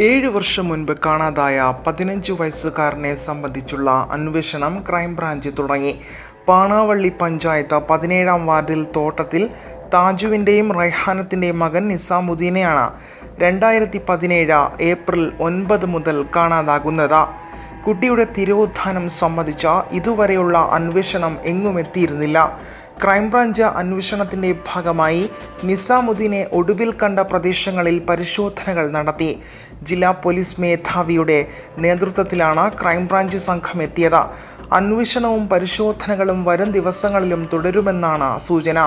ഏഴ് വർഷം മുൻപ് കാണാതായ പതിനഞ്ച് വയസ്സുകാരനെ സംബന്ധിച്ചുള്ള അന്വേഷണം ക്രൈംബ്രാഞ്ച് തുടങ്ങി. പാണാവള്ളി പഞ്ചായത്ത് പതിനേഴാം വാർഡിൽ തോട്ടത്തിൽ താജുവിന്റെയും റൈഹാനത്തിന്റെയും മകൻ നിസാമുദ്ദീനെയാണ് രണ്ടായിരത്തി പതിനേഴ് ഏപ്രിൽ ഒൻപത് മുതൽ കാണാതാകുന്നത്. കുട്ടിയുടെ തിരോധാനം സംബന്ധിച്ച ഇതുവരെയുള്ള അന്വേഷണം എങ്ങും എത്തിയിരുന്നില്ല. ക്രൈംബ്രാഞ്ച് അന്വേഷണത്തിന്റെ ഭാഗമായി നിസാമുദ്ദീനെ ഒടുവിൽ കണ്ട പ്രദേശങ്ങളിൽ പരിശോധനകൾ നടത്തി. ജില്ലാ പോലീസ് മേധാവിയുടെ നേതൃത്വത്തിലാണ് ക്രൈംബ്രാഞ്ച് സംഘം എത്തിയത്. അന്വേഷണവും പരിശോധനകളും വരും ദിവസങ്ങളിലും തുടരുമെന്നാണ് സൂചന.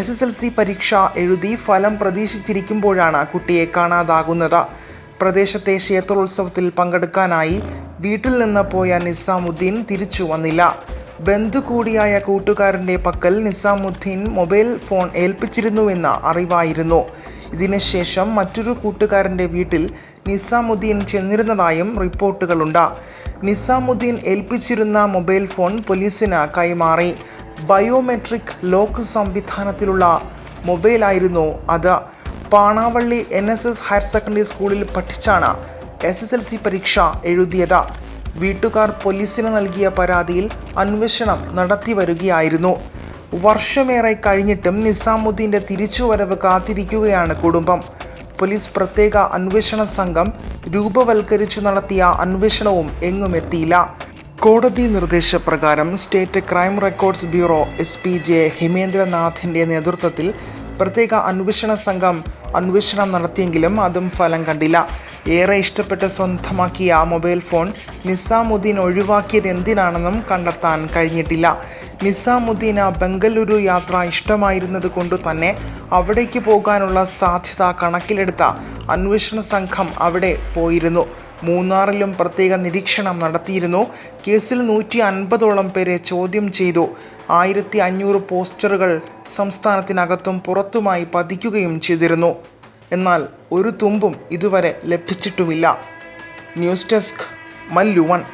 എസ് എസ് എൽ സി പരീക്ഷ എഴുതി ഫലം പ്രതീക്ഷിച്ചിരിക്കുമ്പോഴാണ് കുട്ടിയെ കാണാതാകുന്നത്. പ്രദേശത്തെ ക്ഷേത്രോത്സവത്തിൽ പങ്കെടുക്കാനായി വീട്ടിൽ നിന്ന് പോയ നിസാമുദ്ദീൻ തിരിച്ചു വന്നില്ല. ബന്ധു കൂടിയായ കൂട്ടുകാരന്റെ പക്കൽ നിസാമുദ്ദീൻ മൊബൈൽ ഫോൺ ഏൽപ്പിച്ചിരുന്നുവെന്ന അറിവായിരുന്നു. ഇതിനുശേഷം മറ്റൊരു കൂട്ടുകാരന്റെ വീട്ടിൽ നിസാമുദ്ദീൻ ചെന്നിരുന്നതായും റിപ്പോർട്ടുകളുണ്ട്. നിസാമുദ്ദീൻ ഏൽപ്പിച്ചിരുന്ന മൊബൈൽ ഫോൺ പോലീസിന് കൈമാറി. ബയോമെട്രിക് ലോക്ക് സംവിധാനത്തിലുള്ള മൊബൈലായിരുന്നു അത്. Panavally N S S higher secondary സ്കൂളിൽ പഠിച്ചാണ് എസ് എസ് എൽ സി പരീക്ഷ എഴുതിയത്. വീട്ടുകാർ പോലീസിന് നൽകിയ പരാതിയിൽ അന്വേഷണം നടത്തി വരികയായിരുന്നു. വർഷമേറെ കഴിഞ്ഞിട്ടും നിസാമുദ്ദീന്റെ തിരിച്ചുവരവ് കാത്തിരിക്കുകയാണ് കുടുംബം. പോലീസ് പ്രത്യേക അന്വേഷണ സംഘം രൂപവൽക്കരിച്ചു നടത്തിയ അന്വേഷണവും എങ്ങും എത്തിയില്ല. കോടതി നിർദ്ദേശപ്രകാരം state crime records bureau S P J ഹിമേന്ദ്രനാഥിന്റെ നേതൃത്വത്തിൽ പ്രത്യേക അന്വേഷണ സംഘം അന്വേഷണം നടത്തിയെങ്കിലും അതും ഫലം കണ്ടില്ല. ഏറെ ഇഷ്ടപ്പെട്ട് സ്വന്തമാക്കിയ ആ മൊബൈൽ ഫോൺ നിസാമുദ്ദീൻ ഒഴിവാക്കിയത് എന്തിനാണെന്നും കണ്ടെത്താൻ കഴിഞ്ഞിട്ടില്ല. നിസാമുദ്ദീൻ ആ ബംഗളൂരു യാത്ര ഇഷ്ടമായിരുന്നത് കൊണ്ട് തന്നെ അവിടേക്ക് പോകാനുള്ള സാധ്യത കണക്കിലെടുത്ത അന്വേഷണ സംഘം അവിടെ പോയിരുന്നു. മൂന്നാറിലും പ്രത്യേക നിരീക്ഷണം നടത്തിയിരുന്നു. കേസിൽ നൂറ്റി അൻപതോളം പേരെ ചോദ്യം ചെയ്തു. ആയിരത്തി അഞ്ഞൂറ് പോസ്റ്ററുകൾ സംസ്ഥാനത്തിനകത്തും പുറത്തുമായി പതിക്കുകയും ചെയ്തിരുന്നു. എന്നാൽ ഒരു തുമ്പും ഇതുവരെ ലഭിച്ചിട്ടുമില്ല. News desk Mallu one.